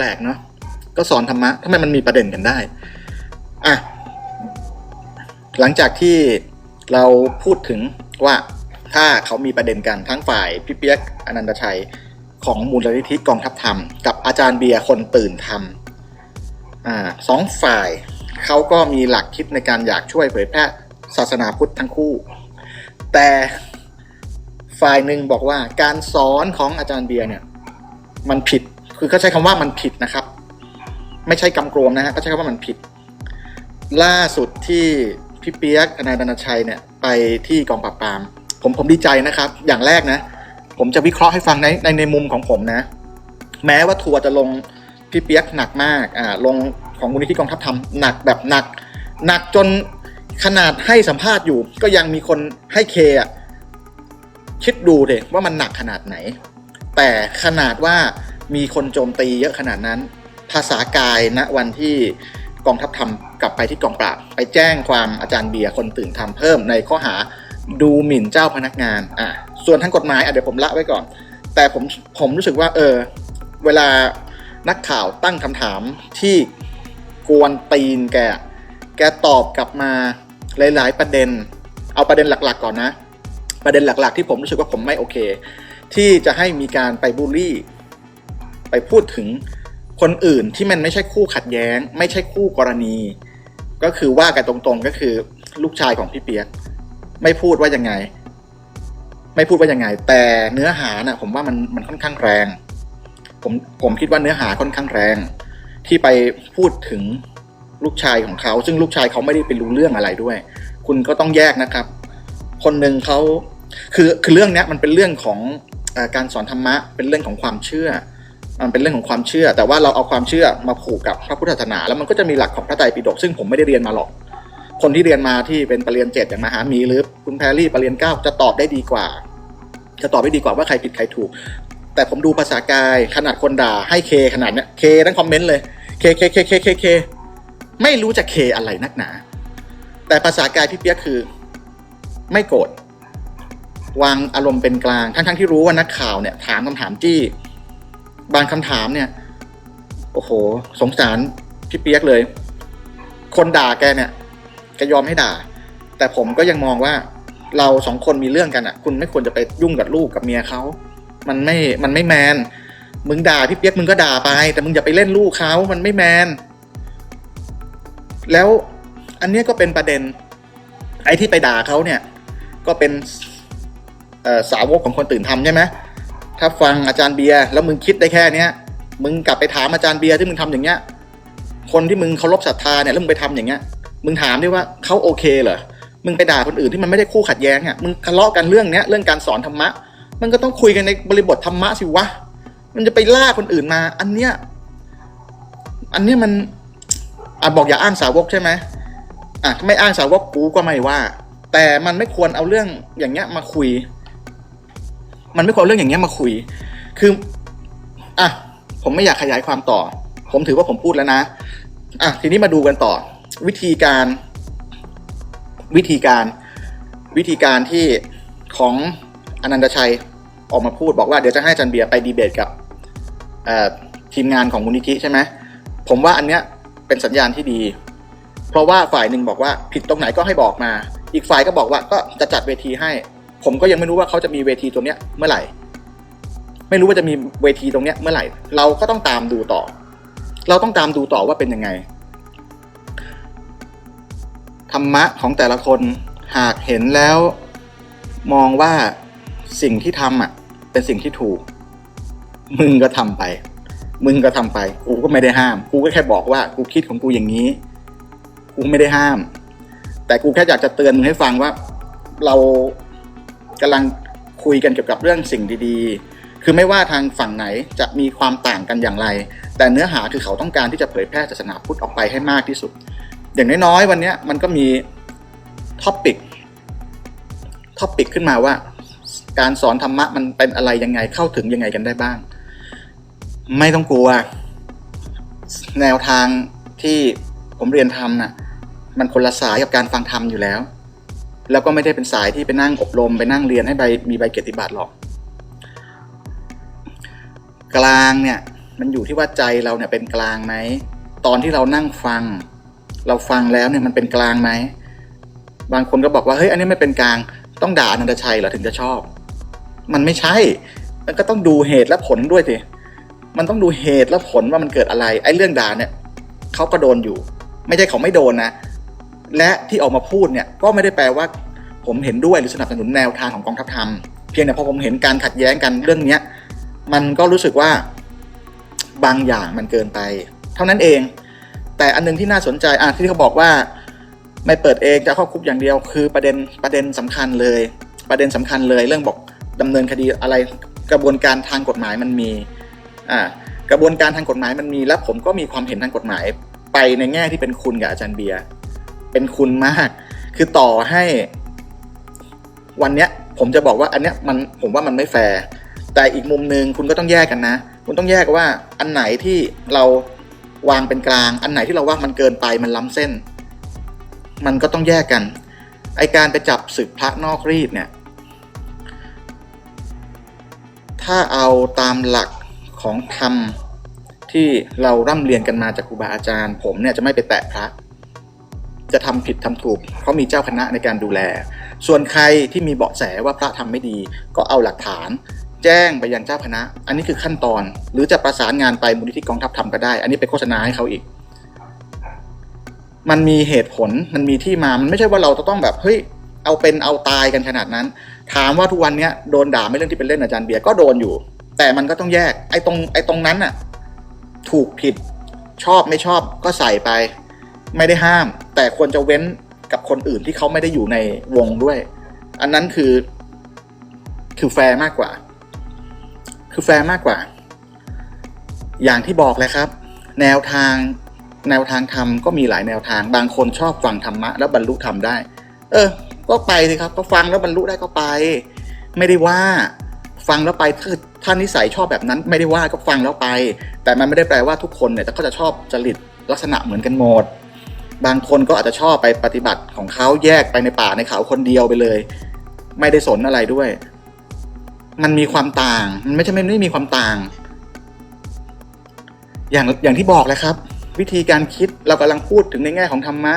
ปลกเนาะก็สอนธรรมะทำไมมันมีประเด็นกันได้อะหลังจากที่เราพูดถึงว่าถ้าเขามีประเด็นกันทั้งฝ่ายพี่เปียกอนันตชัยของมูลนิธิกองทัพธรรม กับอาจารย์เบียร์คนตื่นธรรมอ่าสองฝ่ายเขาก็มีหลักคิดในการอยากช่วยเผยแพร่ศาสนาพุทธทั้งคู่ แต่ฝ่ายหนึ่งบอกว่าการสอนของอาจารย์เบียร์เนี่ยมันผิด คือเขาใช้คำว่ามันผิดนะครับ ไม่ใช่กำกรวมนะฮะเขาใช้คำว่ามันผิด ล่าสุดที่พี่เปียกนายดนชัยเนี่ย ไปที่กองปราบปราม ผมผมดีใจนะครับ อย่างแรกนะ ผมจะวิเคราะห์ให้ฟังในในในมุมของผมนะ แม้ว่าทัวร์จะลงพี่เปียกหนักมากอ่าลงของมูลนิธิกองทัพธรรมหนักแบบหนัก หนักจนขนาดให้สัมภาษณ์อยู่ ก็ยังมีคนให้เคอะคิดดูเลยว่ามันหนักขนาดไหน แต่ขนาดว่า มีคนโจมตีเยอะขนาดนั้น ภาษากายณวันที่กองทัพทำกลับไปที่กองปราบ ไปแจ้งความอาจารย์เบียร์คนตื่นทำเพิ่มในข้อหาดูหมิ่นเจ้าพนักงานอะส่วนทางกฎหมายอะเดี๋ยวผมละไว้ก่อน แต่ผมผมรู้สึกว่าเออเวลานักข่าวตั้งคำถามที่กวนตีนแก แกตอบกลับมาหลาย ๆ ประเด็น เอาประเด็นหลัก ๆ ก่อนนะ ประเด็นหลัก ๆ ที่ผมรู้สึกว่าผมไม่โอเค ที่จะให้มีการไปบูลลี่ ไปพูดถึงคนอื่นที่มันไม่ใช่คู่ขัดแย้ง ไม่ใช่คู่กรณี ก็คือว่ากันตรงๆก็คือลูกชายของพี่เปียก ไม่พูดว่ายังไง ไม่พูดว่ายังไง แต่เนื้อหาน่ะ ผมว่ามันมันค่อนข้างแรง ผมผมคิดว่าเนื้อหาค่อนข้างแรง ที่ไปพูดถึงลูกชายของเขา ซึ่งลูกชายเขาไม่ได้ไปรู้เรื่องอะไรด้วย คุณก็ต้องแยกนะครับ คนหนึ่งเขาคือคือเรื่องนี้มันเป็นเรื่องของอการสอนธรรมะ เป็นเรื่องของความเชื่อ มันเป็นเรื่องของความเชื่อ แต่ว่าเราเอาความเชื่อมาผูกกับพระพุทธศาสนา แล้วมันก็จะมีหลักของพระไตรปิฎกซึ่งผมไม่ได้เรียนมาหรอก คนที่เรียนมาที่เป็นปรริญญาเจ็ดอย่างมหามีหรือคุณแพรรี่ปรริญญาเก้าจะตอบได้ดีกว่า จะตอบได้ดีกว่าว่าใครผิดใครถูก แต่ผมดูภาษากายขนาดคนด่าให้เคขนาดเนี้ยเคทั้งคอมเมนต์เลยเคเคเคเคเคเคไม่รู้จะเคอะไรนักหนา แต่ภาษากายพี่เปียกคือ ไม่โกรธวางอารมณ์เป็นกลางทั้งๆที่รู้ว่านักข่าวเนี่ยถามคำถามจี้ บางคำถามเนี่ย โอ้โห สงสารพี่เปียกเลย คนด่าแกเนี่ยแกยอมให้ด่า แต่ผมก็ยังมองว่า เราสองคนมีเรื่องกันอะ คุณไม่ควรจะไปยุ่งกับลูกกับเมียเขามันไม่มันไม่แมนมึงด่าพี่เปียกมึงก็ด่าไป แต่มึงอย่าไปเล่นลูกเขามันไม่แมน แล้วอันเนี้ยก็เป็นประเด็น ไอ้ที่ไปด่าเขาเนี่ย ก็เป็นสาวกของคนตื่นทำใช่ไหม ถ้าฟังอาจารย์เบียร์แล้วมึงคิดได้แค่เนี้ย มึงกลับไปถามอาจารย์เบียร์ที่มึงทำอย่างเงี้ย คนที่มึงเคารพศรัทธาเนี่ยแล้วมึงไปทำอย่างเงี้ย มึงถามดิว่าเขาโอเคเหรอ มึงไปด่าคนอื่นที่มันไม่ได้คู่ขัดแย้งอะ มึงทะเลาะกันเรื่องเนี้ยเรื่องการสอนธรรมะ มันก็ต้องคุยกันในบริบทธรรมะสิวะ มันจะไปล่าคนอื่นมา อันเนี้ย อันเนี้ยมันอะบอกอย่าอ้างสาวกใช่ไหมอะไม่อ้างสาวกกูก็ไม่ว่า แต่มันไม่ควรเอาเรื่องอย่างเงี้ยมาคุย มันไม่ควรเอาเรื่องอย่างเงี้ยมาคุย คืออะผมไม่อยากขยายความต่อ ผมถือว่าผมพูดแล้วนะอะทีนี้มาดูกันต่อ วิธีการ วิธีการ วิธีการที่ของอนันตชัยออกมาพูดบอกว่าเดี๋ยวจะให้จันเบียร์ไปดีเบตกับทีมงานของมูลนิธิใช่ไหมผมว่าอันเนี้ยเป็นสัญญาณที่ดี เพราะว่าฝ่ายหนึ่งบอกว่าผิดตรงไหนก็ให้บอกมา อีกฝ่ายก็บอกว่าก็จะจัดเวทีให้ ผมก็ยังไม่รู้ว่าเขาจะมีเวทีตรงเนี้ยเมื่อไหร่ ไม่รู้ว่าจะมีเวทีตรงเนี้ยเมื่อไหร่ เราก็ต้องตามดูต่อ เราต้องตามดูต่อว่าเป็นยังไงธรรมะของแต่ละคนหากเห็นแล้ว มองว่าสิ่งที่ทำอะ เป็นสิ่งที่ถูก มึงก็ทำไป มึงก็ทำไป กูก็ไม่ได้ห้าม กูก็แค่บอกว่ากูคิดของกูอย่างนี้ กูไม่ได้ห้าม แต่กูแค่อยากจะเตือนมึงให้ฟังว่า เรา กำลังคุยกันเกี่ยวกับเรื่องสิ่งดีๆ คือไม่ว่าทางฝั่งไหนจะมีความต่างกันอย่างไร แต่เนื้อหาคือเขาต้องการที่จะเผยแพร่ศาสนาพุทธออกไปให้มากที่สุด อย่างน้อยๆวันนี้มันก็มีท็อปิกท็อปิกขึ้นมาว่า การสอนธรรมะมันเป็นอะไรยังไงเข้าถึงยังไงกันได้บ้าง ไม่ต้องกลัว แนวทางที่ผมเรียนทำน่ะมันคนละสายกับการฟังธรรมอยู่แล้ว แล้วก็ไม่ได้เป็นสายที่ไปนั่งอบรมไปนั่งเรียนให้ใบมีใบเกียรติบัตรหรอก กลางเนี่ยมันอยู่ที่ว่าใจเราเนี่ยเป็นกลางไหมตอนที่เรานั่งฟัง เราฟังแล้วเนี่ยมันเป็นกลางไหมบางคนก็บอกว่าเฮ้ยอันนี้ไม่เป็นกลางต้องด่าอนันตชัยเหรอถึงจะชอบ มันไม่ใช่ มันก็ต้องดูเหตุและผลด้วยสิมันต้องดูเหตุและผลว่ามันเกิดอะไรไอ้เรื่องด่าเนี่ยเขาก็โดนอยู่ ไม่ใช่เขาไม่โดนนะ และที่ออกมาพูดเนี่ยก็ไม่ได้แปลว่า ผมเห็นด้วยหรือสนับสนุนแนวทางของกองทัพธรรมเพียงแต่พอผมเห็นการขัดแย้งกันเรื่องเนี้ยมันก็รู้สึกว่าบางอย่างมันเกินไป เท่านั้นเอง แต่อันหนึงที่น่าสนใจอะที่เขาบอกว่าไม่เปิดเองจะเข้าคุกอย่างเดียว คือประเด็นประเด็นสำคัญเลย ประเด็นสำคัญเลย เรื่องบอกดำเนินคดีอะไรกระบวนการทางกฎหมายมันมีอ่ากระบวนการทางกฎหมายมันมี และผมก็มีความเห็นทางกฎหมายไปในแง่ที่เป็นคุณกับอาจารย์เบียร์ เป็นคุณมาก คือต่อให้ วันเนี้ย ผมจะบอกว่าอันเนี้ยมันผมว่ามันไม่แฟร์แต่อีกมุมหนึ่งคุณก็ต้องแยกกันนะ คุณต้องแยกว่าอันไหนที่เราวางเป็นกลาง อันไหนที่เราว่ามันเกินไปมันล้ำเส้น มันก็ต้องแยกกันไอการไปจับศึกพระนอกรีดเนี่ย ถ้าเอาตามหลักของธรรมที่เราร่ำเรียนกันมาจากครูบาอาจารย์ ผมเนี่ยจะไม่ไปแตะพระ จะทำผิดทำถูกเพราะมีเจ้าคณะในการดูแล ส่วนใครที่มีเบาะแสว่าพระทำไม่ดี ก็เอาหลักฐาน แจ้งไปยังเจ้าคณะ อันนี้คือขั้นตอน หรือจะประสานงานไปมูลนิธิกองทัพทำก็ได้ อันนี้ไปโฆษณาให้เขาอีก มันมีเหตุผลมันมีที่มามันไม่ใช่ว่าเราจะต้องแบบเฮ้ยเอาเป็นเอาตายกันขนาดนั้น ถามว่าทุกวันนี้โดนด่าไม่เรื่องที่เป็นเล่นอาจารย์เบียร์ก็โดนอยู่ แต่มันก็ต้องแยกไอ้ตรงไอ้ตรงนั้นน่ะถูกผิดชอบไม่ชอบก็ใส่ไป ไม่ได้ห้าม แต่ควรจะเว้นกับคนอื่นที่เขาไม่ได้อยู่ในวงด้วย อันนั้นคือ คือแฟร์มากกว่า คือแฟร์มากกว่า อย่างที่บอกเลยครับ แนวทางแนวทางธรรมก็มีหลายแนวทาง บางคนชอบฟังธรรมะแล้วบรรลุธรรมได้ เออ ก็ไปสิครับ ก็ฟังแล้วบรรลุได้ก็ไป ไม่ได้ว่า ฟังแล้วไปถ้าถ้านิสัยชอบแบบนั้น ไม่ได้ว่าก็ฟังแล้วไป แต่มันไม่ได้แปลว่าทุกคนเนี่ยก็จะชอบจริตลักษณะเหมือนกันหมด บางคนก็อาจจะชอบไปปฏิบัติของเขาแยกไปในป่าในเขาคนเดียวไปเลย ไม่ได้สนอะไรด้วย มันมีความต่างมันไม่ใช่ไม่ไม่มีความต่าง อย่างอย่างที่บอกแหละครับ วิธีการคิดเรากำลังพูดถึงในแง่ของธรรมะ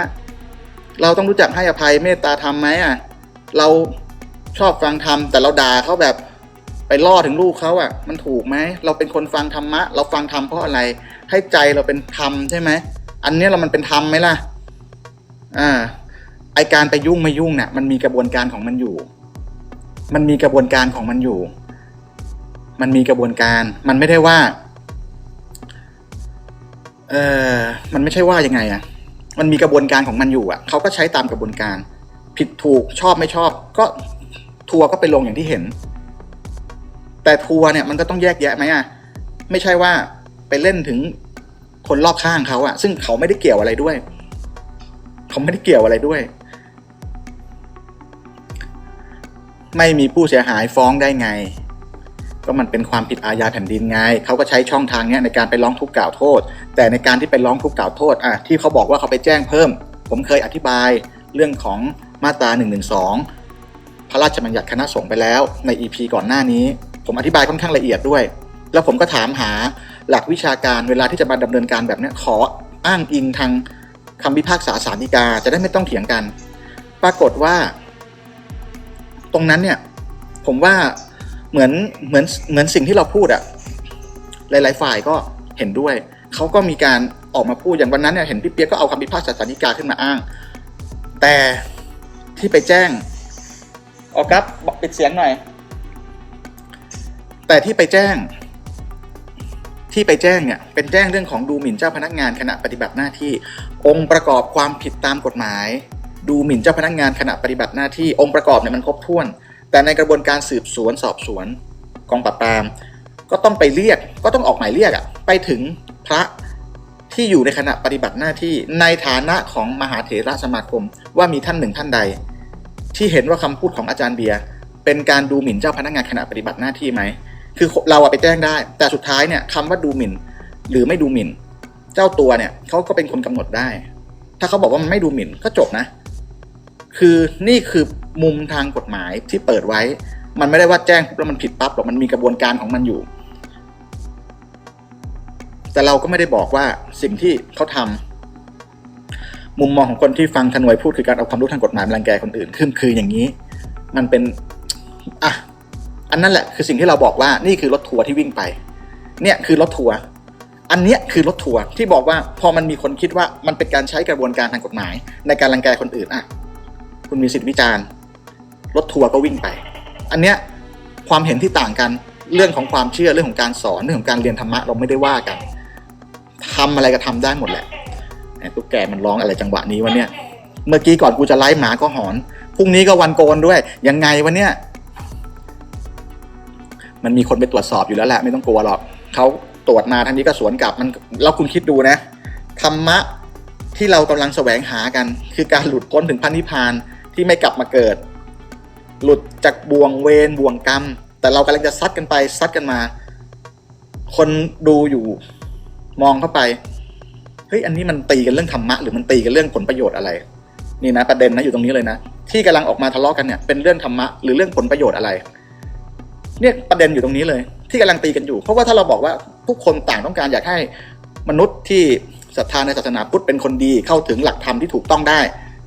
เราต้องรู้จักให้อภัยเมตตาธรรมไหมอะเราชอบฟังธรรมแต่เราด่าเขาแบบไปล่อถึงลูกเขาอะ มันถูกไหมเราเป็นคนฟังธรรมะ เราฟังธรรมเพราะอะไร ให้ใจเราเป็นธรรมใช่ไหมอันนี้เรามันเป็นธรรมไหมล่ะ อ่าไอการไปยุ่งไม่ยุ่งเนี่ยมันมีกระบวนการของมันอยู่ มันมีกระบวนการของมันอยู่ มันมีกระบวนการ มันไม่ได้ว่า เออมันไม่ใช่ว่ายังไงอะมันมีกระบวนการของมันอยู่อะเขาก็ใช้ตามกระบวนการ ผิดถูกชอบไม่ชอบ ก็ทัวร์ก็ไปลงอย่างที่เห็น แต่ทัวร์เนี่ยมันก็ต้องแยกแยะไหมอะไม่ใช่ว่าไปเล่นถึงคนรอบข้างเขาอะซึ่งเขาไม่ได้เกี่ยวอะไรด้วย เขาไม่ได้เกี่ยวอะไรด้วย ไม่มีผู้เสียหายฟ้องได้ไง ก็มันเป็นความผิดอาญาแผ่นดินไง เขาก็ใช้ช่องทางนี้ในการไปร้องทุกข์กล่าวโทษ แต่ในการที่ไปร้องทุกข์กล่าวโทษอะที่เขาบอกว่าเขาไปแจ้งเพิ่ม ผมเคยอธิบายเรื่องของมาตรา1นึพระราชบัญญัติคณะสงฆ์ไปแล้วใน EP ก่อนหน้านี้ ผมอธิบายค่อนข้างละเอียดด้วย แล้วผมก็ถามหาหลักวิชาการเวลาที่จะมาดำเนินการแบบนี้ขออ้างอิงทาง คำพิพากษาศาลฎีกาจะได้ไม่ต้องเถียงกัน ปรากฏว่า ตรงนั้นเนี่ย ผมว่าเหมือนเหมือนเหมือนสิ่งที่เราพูดอะหลาย ๆ ฝ่ายก็เห็นด้วย เขาก็มีการออกมาพูดอย่างวันนั้นเนี่ยเห็นพี่เปียกก็เอาคำพิพากษาศาลฎีกาขึ้นมาอ้าง แต่ที่ไปแจ้งออกัสบปิดเสียงหน่อย แต่ที่ไปแจ้ง ที่ไปแจ้งเนี่ยเป็นแจ้งเรื่องของดูหมิ่นเจ้าพนักงานขณะปฏิบัติหน้าที่ องค์ประกอบความผิดตามกฎหมาย ดูหมิ่นเจ้าพนักงานขณะปฏิบัติหน้าที่องค์ประกอบเนี่ยมันครบถ้วน แต่ในกระบวนการสืบสวนสอบสวนกองปราบปราม ก็ต้องไปเรียกก็ต้องออกหมายเรียกอะไปถึงพระที่อยู่ในขณะปฏิบัติหน้าที่ในฐานะของมหาเถรสมาคม ว่ามีท่านหนึ่งท่านใด ที่เห็นว่าคำพูดของอาจารย์เบียร์เป็นการดูหมิ่นเจ้าพนักงานขณะปฏิบัติหน้าที่ไหมคือเราอะไปแจ้งได้ แต่สุดท้ายเนี่ยคำว่าดูหมิ่น หรือไม่ดูหมิ่น เจ้าตัวเนี่ยเขาก็เป็นคนกำหนดได้ ถ้าเขาบอกว่ามันไม่ดูหมิ่นก็จบนะ คือนี่คือมุมทางกฎหมายที่เปิดไว้ มันไม่ได้ว่าแจ้งปุ๊บแล้วมันผิดปั๊บหรอกมันมีกระบวนการของมันอยู่ แต่เราก็ไม่ได้บอกว่าสิ่งที่เขาทำมุมมองของคนที่ฟังทนวยพูดคือการเอาความรู้ทางกฎหมายมารังแกคนอื่นคือคืออย่างนี้ มันเป็นอะอันนั้นแหละคือสิ่งที่เราบอกว่านี่คือรถทัวร์ที่วิ่งไป เนี่ยคือรถทัวร์ อันเนี้ยคือรถทัวร์ที่บอกว่าพอมันมีคนคิดว่ามันเป็นการใช้กระบวนการทางกฎหมาย ในการรังแกคนอื่นอะคุณมีสิทธิวิจารณ์รถทัวร์ก็วิ่งไป อันเนี้ยความเห็นที่ต่างกันเรื่องของความเชื่อเรื่องของการสอนเรื่องของการเรียนธรรมะเราไม่ได้ว่ากันทำอะไรก็ทำได้หมดแหละไอ้ตุ๊กแกมันร้องอะไรจังหวะนี้วะเนี่ยเมื่อกี้ก่อนกูจะไล่หมาก็หอนพรุ่งนี้ก็วันโกนด้วยยังไงวะเนี่ยมันมีคนไปตรวจสอบอยู่แล้วแหละไม่ต้องกลัวหรอกเขา ตรวจมาทางนี้ก็สวนกลับมันแล้วคุณคิดดูนะธรรมะที่เรากำลังแสวงหากัน คือการหลุดพ้นถึงพันนิพานที่ไม่กลับมาเกิด หลุดจากบ่วงเวรบ่วงกรรม แต่เรากำลังจะซัดกันไปซัดกันมา คนดูอยู่มองเข้าไปเฮ้ยอันนี้มันตีกันเรื่องธรรมะหรือมันตีกันเรื่องผลประโยชน์อะไร นี่นะประเด็นนะอยู่ตรงนี้เลยนะที่กำลังออกมาทะเลาะกันเนี่ยเป็นเรื่องธรรมะหรือเรื่องผลประโยชน์อะไร เนี่ยประเด็นอยู่ตรงนี้เลย ที่กำลังตีกันอยู่ เพราะว่าถ้าเราบอกว่า ทุกคนต่างต้องการอยากให้มนุษย์ที่ศรัทธาในศาสนาพุทธเป็นคนดีเข้าถึงหลักธรรมที่ถูกต้องได้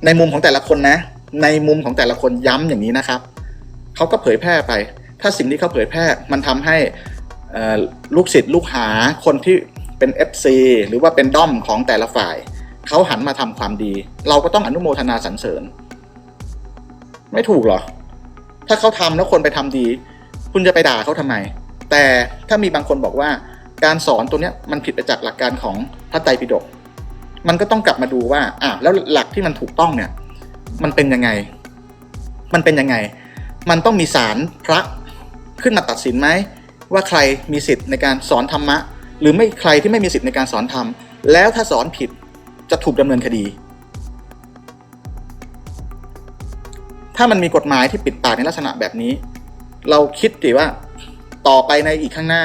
ในมุมของแต่ละคนนะ ในมุมของแต่ละคนย้ำอย่างนี้นะครับเขาก็เผยแพร่ไป ถ้าสิ่งที่เขาเผยแพร่มันทำให้ลูกศิษย์ลูกหาคนที่เป็น FC หรือว่าเป็นด้อมของแต่ละฝ่าย เขาหันมาทำความดี เราก็ต้องอนุโมทนาสรรเสริญ ไม่ถูกหรอ ถ้าเขาทำแล้วคนไปทำดี คุณจะไปด่าเขาทำไม แต่ถ้ามีบางคนบอกว่า การสอนตัวเนี้ยมันผิดไปจากหลักการของพระไตรปิฎกมันก็ต้องกลับมาดูว่าอะแล้วหลักที่มันถูกต้องเนี่ย มันเป็นยังไง มันเป็นยังไง มันต้องมีศาลพระขึ้นมาตัดสินไหมว่าใครมีสิทธิ์ในการสอนธรรมะ หรือไม่ใครที่ไม่มีสิทธิ์ในการสอนธรรม แล้วถ้าสอนผิดจะถูกดำเนินคดี ถ้ามันมีกฎหมายที่ปิดปากในลักษณะแบบนี้ เราคิดดิว่าต่อไปในอีกข้างหน้า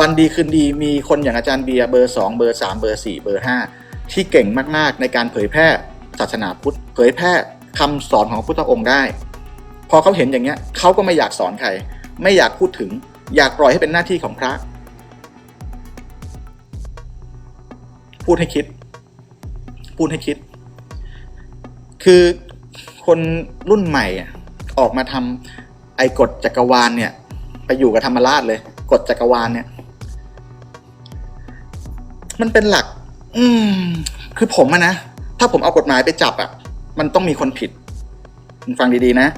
วันดีคืนดีมีคนอย่างอาจารย์เบียร์เบอร์ 2 เบอร์ 3 เบอร์ 4 เบอร์ 5 ที่เก่งมากๆ ในการเผยแพร่ศาสนาพุทธ เผยแพร่คำสอนของพระพุทธองค์ได้ พอเขาเห็นอย่างเงี้ยเขาก็ไม่อยากสอนใคร ไม่อยากพูดถึง อยากปล่อยให้เป็นหน้าที่ของพระ พูดให้คิด พูดให้คิด คือคนรุ่นใหม่อะออกมาทำไอ้กฎจักรวาลเนี่ย ไปอยู่กับธรรมราชเลยกฎจักรวาลเนี่ย มันเป็นหลัก อืม คือผมอะนะ ถ้าผมเอากฎหมายไปจับอะมันต้องมีคนผิดฟังดีๆนะ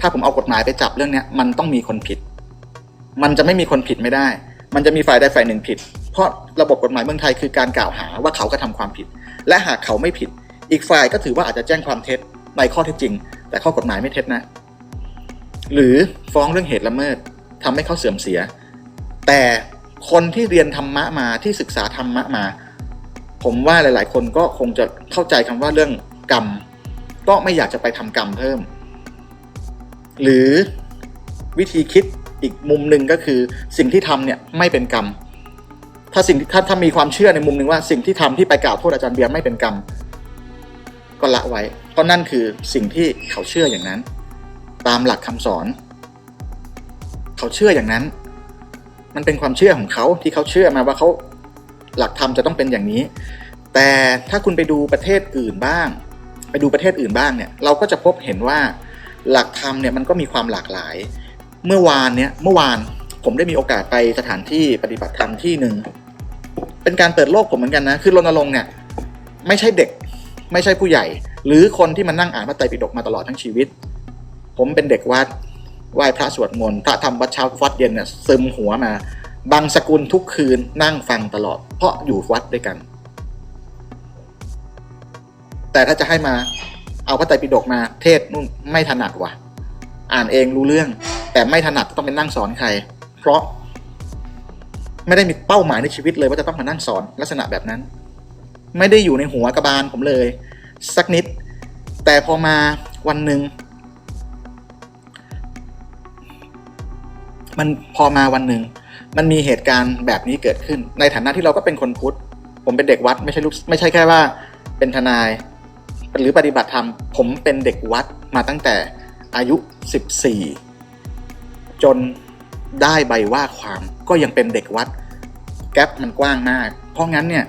ถ้าผมเอากฎหมายไปจับเรื่องเนี้ยมันต้องมีคนผิด มันจะไม่มีคนผิดไม่ได้ มันจะมีฝ่ายใดฝ่ายหนึ่งผิด เพราะระบบกฎหมายเมืองไทยคือการกล่าวหาว่าเขากระทำความผิด และหากเขาไม่ผิด อีกฝ่ายก็ถือว่าอาจจะแจ้งความเท็จในข้อเท็จจริง แต่ข้อกฎหมายไม่เท็จนะ หรือฟ้องเรื่องเหตุละเมิดทำให้เขาเสื่อมเสีย แต่ คนที่เรียนธรรมะมาที่ศึกษาธรรมะมา ผมว่าหลาย ๆ คนก็คงจะเข้าใจคำว่าเรื่องกรรม ก็ไม่อยากจะไปทำกรรมเพิ่ม หรือวิธีคิดอีกมุมหนึ่งก็คือสิ่งที่ทำเนี่ยไม่เป็นกรรม ถ้าสิ่งถ้าถ้ามีความเชื่อในมุมหนึ่งว่าสิ่งที่ทำที่ไปกล่าวโทษอาจารย์เบียร์ไม่เป็นกรรม ก็ละไว้ เพราะนั่นคือสิ่งที่เขาเชื่ออย่างนั้น ตามหลักคำสอน เขาเชื่ออย่างนั้น มันเป็นความเชื่อของเขาที่เขาเชื่อมาว่าเขาหลักธรรมจะต้องเป็นอย่างนี้ แต่ถ้าคุณไปดูประเทศอื่นบ้าง ไปดูประเทศอื่นบ้างเนี่ยเราก็จะพบเห็นว่าหลักธรรมเนี่ยมันก็มีความหลากหลาย เมื่อวานเนี่ยเมื่อวานผมได้มีโอกาสไปสถานที่ปฏิบัติธรรมที่หนึ่งเป็นการเปิดโลกผมเหมือนกันนะคือรณรงค์เนี่ยไม่ใช่เด็กไม่ใช่ผู้ใหญ่ หรือคนที่มานั่งอ่านพระไตรปิฎกมาตลอดทั้งชีวิต ผมเป็นเด็กวัด ไหว้พระสวดมนต์พระทำวัดเช้าวัดเย็นเนี่ยซึมหัวมา บางสกุลทุกคืนนั่งฟังตลอด เพราะอยู่วัดด้วยกัน แต่ถ้าจะให้มาเอาพระไตรปิฎกมาเทศนู่นไม่ถนัดว่ะ อ่านเองรู้เรื่อง แต่ไม่ถนัดต้องไปนั่งสอนใคร เพราะ ไม่ได้มีเป้าหมายในชีวิตเลยว่าจะต้องมานั่งสอนลักษณะแบบนั้น ไม่ได้อยู่ในหัวกระบาลผมเลย สักนิด แต่พอมาวันหนึ่ง มันพอมาวันหนึ่งมันมีเหตุการณ์แบบนี้เกิดขึ้น ในฐานะที่เราก็เป็นคนพุทธผมเป็นเด็กวัดไม่ใช่ลูกไม่ใช่แค่ว่า เป็นทนาย หรือปฏิบัติธรรม ผมเป็นเด็กวัดมาตั้งแต่อายุ 14 จนได้ใบว่าความก็ยังเป็นเด็กวัด แก๊ปมันกว้างมาก เพราะงั้นเนี่ย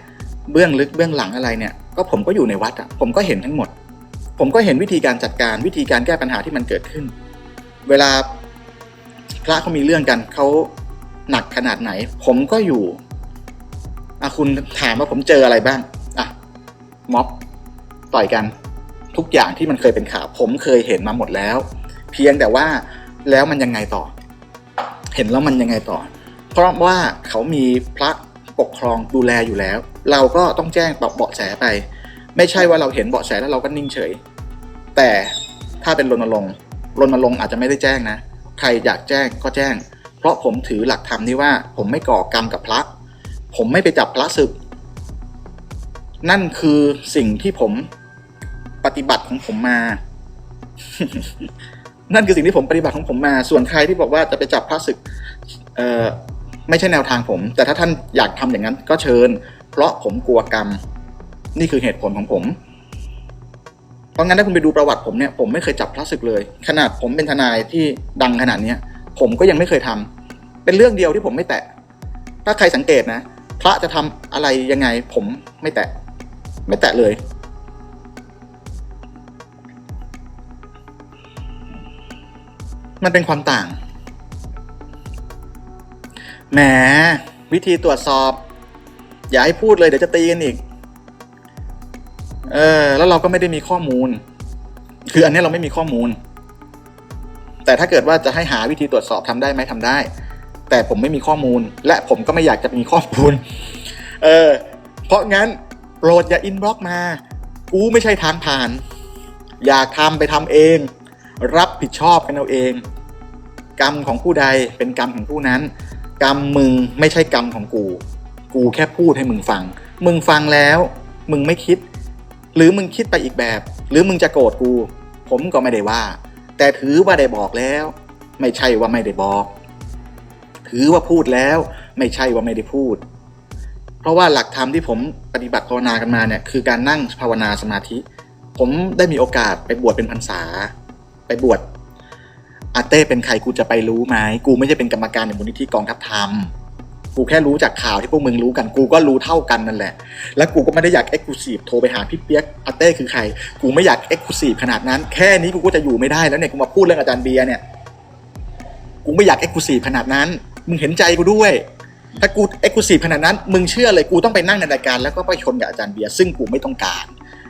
เบื้องลึกเบื้องหลังอะไรเนี่ย ก็ผมก็อยู่ในวัดอะผมก็เห็นทั้งหมด ผมก็เห็นวิธีการจัดการวิธีการแก้ปัญหาที่มันเกิดขึ้น เวลา พระเขามีเรื่องกันเขาหนักขนาดไหน ผมก็อยู่อะคุณถามว่าผมเจออะไรบ้างอะม็อบต่อยกันทุกอย่างที่มันเคยเป็นข่าวผมเคยเห็นมาหมดแล้ว เพียงแต่ว่าแล้วมันยังไงต่อ เห็นแล้วมันยังไงต่อ เพราะว่าเขามีพระปกครองดูแลอยู่แล้ว เราก็ต้องแจ้งตอบเบาะแสไป ไม่ใช่ว่าเราเห็นเบาะแสแล้วเราก็นิ่งเฉย แต่ถ้าเป็นรณรงค์รณรงค์อาจจะไม่ได้แจ้งนะ ครอยากแจ้งก็แจ้ง เพราะผมถือหลักธรรมที่ว่า ผมไม่ก่อกรรมกับพระ ผมไม่ไปจับพระศึก นั่นคือสิ่งที่ผมปฏิบัติของผมมา นั่นคือสิ่งที่ผมปฏิบัติของผมมา ส่วนใครที่บอกว่าจะไปจับพระศึกเอ่อไม่ใช่แนวทางผม แต่ถ้าท่านอยากทำอย่างนั้นก็เชิญ เพราะผมกลัวกรรม นี่คือเหตุผลของผม เพราะงั้นถ้าคุณไปดูประวัติผมเนี่ยผมไม่เคยจับพระศึกเลย ขนาดผมเป็นทนายที่ดังขนาดนี้ผมก็ยังไม่เคยทำเป็นเรื่องเดียวที่ผมไม่แตะ ถ้าใครสังเกตนะ พระจะทำอะไรยังไง ผมไม่แตะ ไม่แตะเลย มันเป็นความต่างแหมวิธีตรวจสอบ อย่าให้พูดเลยเดี๋ยวจะตีกันอีก เออ แล้วเราก็ไม่ได้มีข้อมูล คืออันนี้เราไม่มีข้อมูล แต่ถ้าเกิดว่าจะให้หาวิธีตรวจสอบทำได้ไหมทำได้ แต่ผมไม่มีข้อมูล และผมก็ไม่อยากจะมีข้อมูล เออ เพราะงั้นโปรดอย่าอินบล็อกมา กูไม่ใช่ทางผ่าน อยากทำไปทำเอง รับผิดชอบกันเอาเอง กรรมของผู้ใดเป็นกรรมของผู้นั้น กรรมมึงไม่ใช่กรรมของกู กูแค่พูดให้มึงฟัง มึงฟังแล้ว มึงไม่คิด หรือมึงคิดไปอีกแบบ หรือมึงจะโกรธกู ผมก็ไม่ได้ว่า แต่ถือว่าได้บอกแล้ว ไม่ใช่ว่าไม่ได้บอก ถือว่าพูดแล้ว ไม่ใช่ว่าไม่ได้พูด เพราะว่าหลักธรรมที่ผมปฏิบัติภาวนากันมาเนี่ยคือการนั่งภาวนาสมาธิ ผมได้มีโอกาสไปบวชเป็นพรรษา ไปบวชอาเต้เป็นใครกูจะไปรู้ไหมกูไม่ใช่เป็นกรรมการในมูลนิธิกองทัพธรรม กูแค่รู้จากข่าวที่พวกมึงรู้กันกูก็รู้เท่ากันนั่นแหละ แล้วกูก็ไม่ได้อยากเอ็กซ์คลูซีฟโทรไปหาพี่เปียกอาเต้คือใคร กูไม่อยากเอ็กซ์คลูซีฟขนาดนั้น แค่นี้กูก็จะอยู่ไม่ได้แล้วเนี่ยกูมาพูดเรื่องอาจารย์เบียร์เนี่ยกูไม่อยากเอ็กซ์คลูซีฟขนาดนั้น มึงเห็นใจกูด้วย ถ้ากูเอ็กซ์คลูซีฟขนาดนั้น มึงเชื่อเลยกูต้องไปนั่งในรายการแล้วก็ไปชนกับอาจารย์เบียร์ซึ่งกูไม่ต้องการ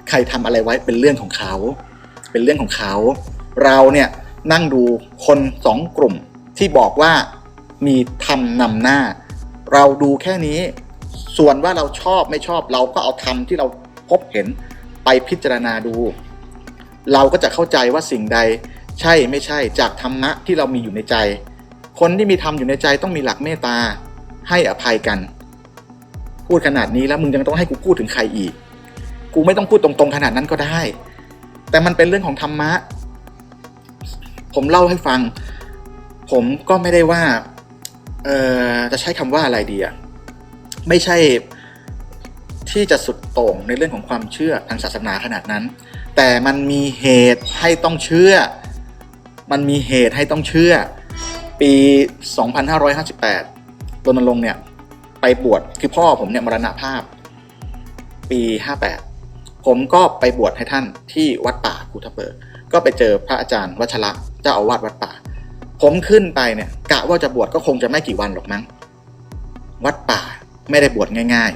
ใครทำอะไรไว้เป็นเรื่องของเขา เป็นเรื่องของเขา เราเนี่ยนั่งดูคนสองกลุ่มที่บอกว่ามีธรรมนำหน้า เราดูแค่นี้ ส่วนว่าเราชอบไม่ชอบเราก็เอาธรรมที่เราพบเห็นไปพิจารณาดู เราก็จะเข้าใจว่าสิ่งใดใช่ไม่ใช่จากธรรมะที่เรามีอยู่ในใจ คนที่มีธรรมอยู่ในใจต้องมีหลักเมตตาให้อภัยกัน พูดขนาดนี้แล้วมึงยังต้องให้กูพูดถึงใครอีก กูไม่ต้องพูดตรงๆขนาดนั้นก็ได้ แต่มันเป็นเรื่องของธรรมะ ผมเล่าให้ฟัง ผมก็ไม่ได้ว่า เอ่อจะใช้คำว่าอะไรดีอะไม่ใช่ที่จะสุดโต่งในเรื่องของความเชื่อทางศาสนาขนาดนั้น แต่มันมีเหตุให้ต้องเชื่อ มันมีเหตุให้ต้องเชื่อ ปี 2558รณรงค์เนี่ยไปบวชคือพ่อผมเนี่ยมรณภาพ ปี 58 ผมก็ไปบวชให้ท่านที่วัดป่าภูทะเบิกก็ไปเจอพระอาจารย์วัชระเจ้าอาวาสวัดป่า ผมขึ้นไปเนี่ยกะว่าจะบวชก็คงจะไม่กี่วันหรอกมั้ง วัดป่าไม่ได้บวชง่าย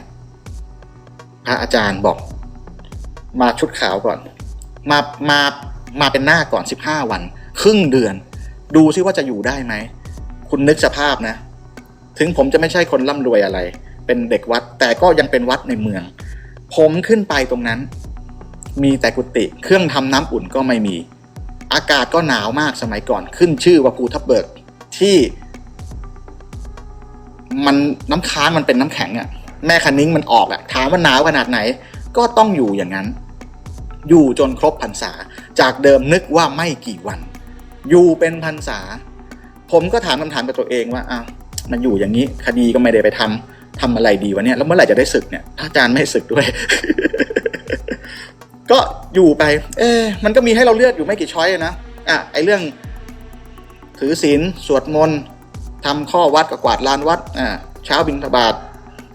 ๆ พระอาจารย์บอก มาชุดขาวก่อน มามามาเป็นหน้าก่อน15วัน ครึ่งเดือน ดูซิว่าจะอยู่ได้ไหม คุณนึกสภาพนะ ถึงผมจะไม่ใช่คนร่ำรวยอะไร เป็นเด็กวัดแต่ก็ยังเป็นวัดในเมือง ผมขึ้นไปตรงนั้น มีแต่กุฏิเครื่องทำน้ำอุ่นก็ไม่มี อากาศก็หนาวมากสมัยก่อนขึ้นชื่อว่าภูทับเบิกที่ มันน้ำค้างมันเป็นน้ำแข็งอะ่ะ แม่คันนิ้งมันออกอะ่ะถามว่าหนาวขนาดไหน ก็ต้องอยู่อย่างนั้น อยู่จนครบพรรษา จากเดิมนึกว่าไม่กี่วัน อยู่เป็นพรรษา ผมก็ถามคำถามกับตัวเองว่าอ้าวมันอยู่อย่างนี้ คดีก็ไม่ได้ไปทำทำอะไรดีวะเนี่ยแล้วเมื่อไหร่จะได้ศึกเนี่ย ถ้าอาจารย์ไม่ศึกด้วย ก็อยู่ไป เอ๊มันก็มีให้เราเลือกอยู่ไม่กี่ช้อยนะอะไอเรื่อง ถือศีลสวดมนต์ทำข้อวัดกับกวาดลานวัดอ่าเช้าบิณฑบาต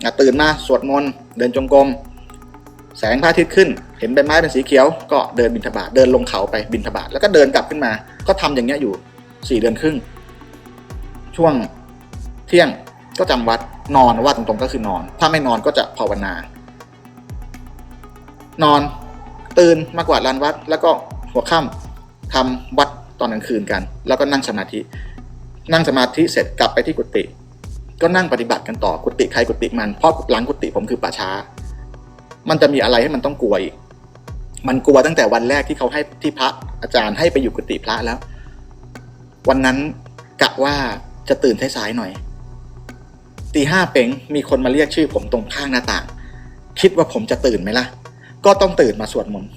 อะตื่นมาสวดมนต์เดินจงกรมแสงพระอาทิตย์ขึ้น เห็นใบไม้เป็นสีเขียว ก็เดินบินทบาทเดินลงเขาไปบินทบาทแล้วก็เดินกลับขึ้นมา ก็ทำอย่างเงี้ยอยู่สี่เดือนครึ่ง ช่วงเที่ยงก็จำวัดนอนว่าตรงๆก็คือนอน ถ้าไม่นอนก็จะภาวนานอน ตื่นมากวาดลานวัด แล้วก็หัวค่ำทำวัดตอนกลางคืนกัน แล้วก็นั่งสมาธิ นั่งสมาธิเสร็จกลับไปที่กุฏิก็นั่งปฏิบัติกันต่อกุฏิใครกุฏิมันเพราะหลังกุฏิผมคือป่าช้า มันจะมีอะไรให้มันต้องกลัวอีก มันกลัวตั้งแต่วันแรกที่เขาให้ที่พระอาจารย์ให้ไปอยู่กุฏิพระแล้ว วันนั้นกะว่าจะตื่นสายๆหน่อยตีห้าเป๋งมีคนมาเรียกชื่อผมตรงข้างหน้าต่าง คิดว่าผมจะตื่นไหมล่ะ ก็ต้องตื่นมาสวดมนต์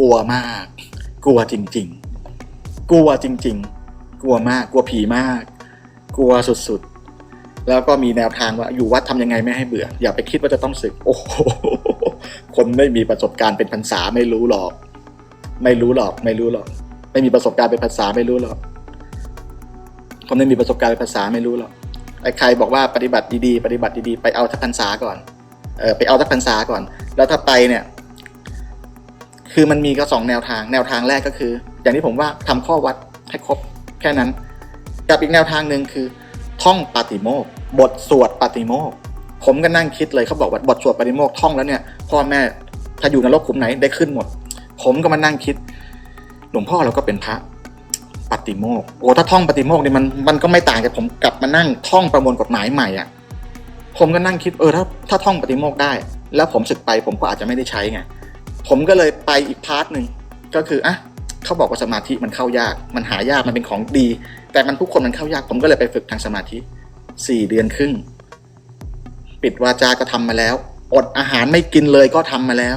กลัวมาก กลัวจริง ๆ กลัวจริง ๆ กลัวมาก กลัวผีมาก กลัวสุดๆ แล้วก็มีแนวทางว่าอยู่วัดทำยังไงไม่ให้เบื่อ อย่าไปคิดว่าจะต้องศึก โอ้โหคนไม่มีประสบการณ์เป็นพรรษาไม่รู้หรอก ไม่รู้หรอก ไม่รู้หรอก ไม่มีประสบการณ์เป็นภาษาไม่รู้หรอกคนไม่มีประสบการณ์เป็นภาษาไม่รู้หรอกไอ้ใครบอกว่าปฏิบัติดีๆ ปฏิบัติดีๆ ไปเอาทักพรรษาก่อน เออไปเอาทักพรรษาก่อน แล้วถ้าไปเนี่ย คือมันมีก็สองแนวทาง แนวทางแรกก็คือ อย่างที่ผมว่าทำข้อวัดให้ครบแค่นั้น กับอีกแนวทางหนึ่งคือ ท่องปาติโมกขบทสวดปาติโมกขผมก็นั่งคิดเลยเขาบอกว่าบทสวดปาติโมกขท่องแล้วเนี่ยพ่อแม่ถ้าอยู่ในโลกขุมไหนได้ขึ้นหมด ผมก็มานั่งคิด หลวงพ่อเราก็เป็นพระปาติโมกขโอ้ถ้าท่องปาติโมกขเนี่ยมันมันก็ไม่ต่างจากผมกลับมานั่งท่องประมวลกฎหมายใหม่อะผมก็นั่งคิดเออถ้าถ้าท่องปฏิโมกขได้ แล้วผมศึกไปผมก็อาจจะไม่ได้ใช้ไง ผมก็เลยไปอีกพาร์ทหนึ่งก็คืออะเขาบอกว่าสมาธิมันเข้ายาก มันหายากมันเป็นของดี แต่มันทุกคนมันเข้ายาก ผมก็เลยไปฝึกทางสมาธิสี่เดือนครึ่ง ปิดวาจาก็ทำมาแล้ว อดอาหารไม่กินเลยก็ทำมาแล้ว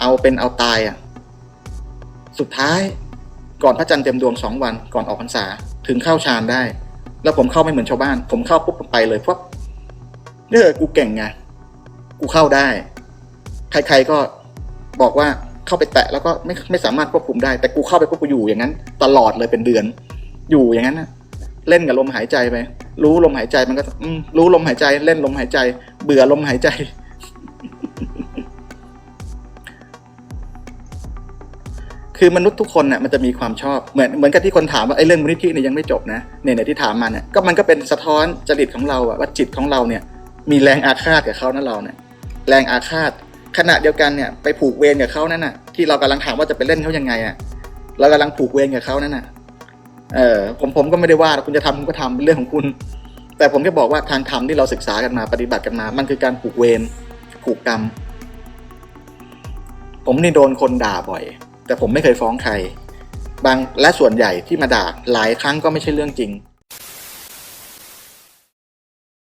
เอาเป็นเอาตายอะ สุดท้ายก่อนพระจันทร์เต็มดวงสองวันก่อนออกพรรษาถึงเข้าฌานได้ แล้วผมเข้าไม่เหมือนชาวบ้าน ผมเข้าปุ๊บไปเลยเพราะเออกูเก่งไงกูเข้าได้ ใครๆก็ บอกว่าเข้าไปแตะแล้วก็ไม่ไม่สามารถควบคุมได้ แต่กูเข้าไปปุ๊บกูอยู่อย่างนั้น ตลอดเลยเป็นเดือน อยู่อย่างนั้นนะเล่นกับลมหายใจไป รู้ลมหายใจมันก็รู้ลมหายใจ เล่นลมหายใจ เบื่อลมหายใจ คือมนุษย์ทุกคนน่ะมันจะมีความชอบเหมือนเหมือนกับที่คนถามว่าไอ้เรื่องมูลนิธิเนี่ยยังไม่จบนะเนี่ยเนี่ยที่ถามมาเนี่ยก็มันก็เป็นสะท้อนจริตของเราอะว่าจิตของเราเนี่ย มีแรงอาฆาตกับเขานั่นเราเนี่ยแรงอาฆาต ขณะเดียวกันเนี่ยไปผูกเวรกับเขานั่นน่ะ ที่เรากำลังถามว่าจะไปเล่นเขายังไงอะเรากำลังผูกเวรกับเขานั่นน่ะเออผมผมก็ไม่ได้ว่าคุณจะทำคุณก็ทำเป็นเรื่องของคุณ แต่ผมแค่บอกว่าทางธรรมที่เราศึกษากันมาปฏิบัติกันมา มันคือการผูกเวรผูกกรรม ผมนี่โดนคนด่าบ่อย แต่ผมไม่เคยฟ้องใคร บางและส่วนใหญ่ที่มาด่าหลายครั้งก็ไม่ใช่เรื่องจริง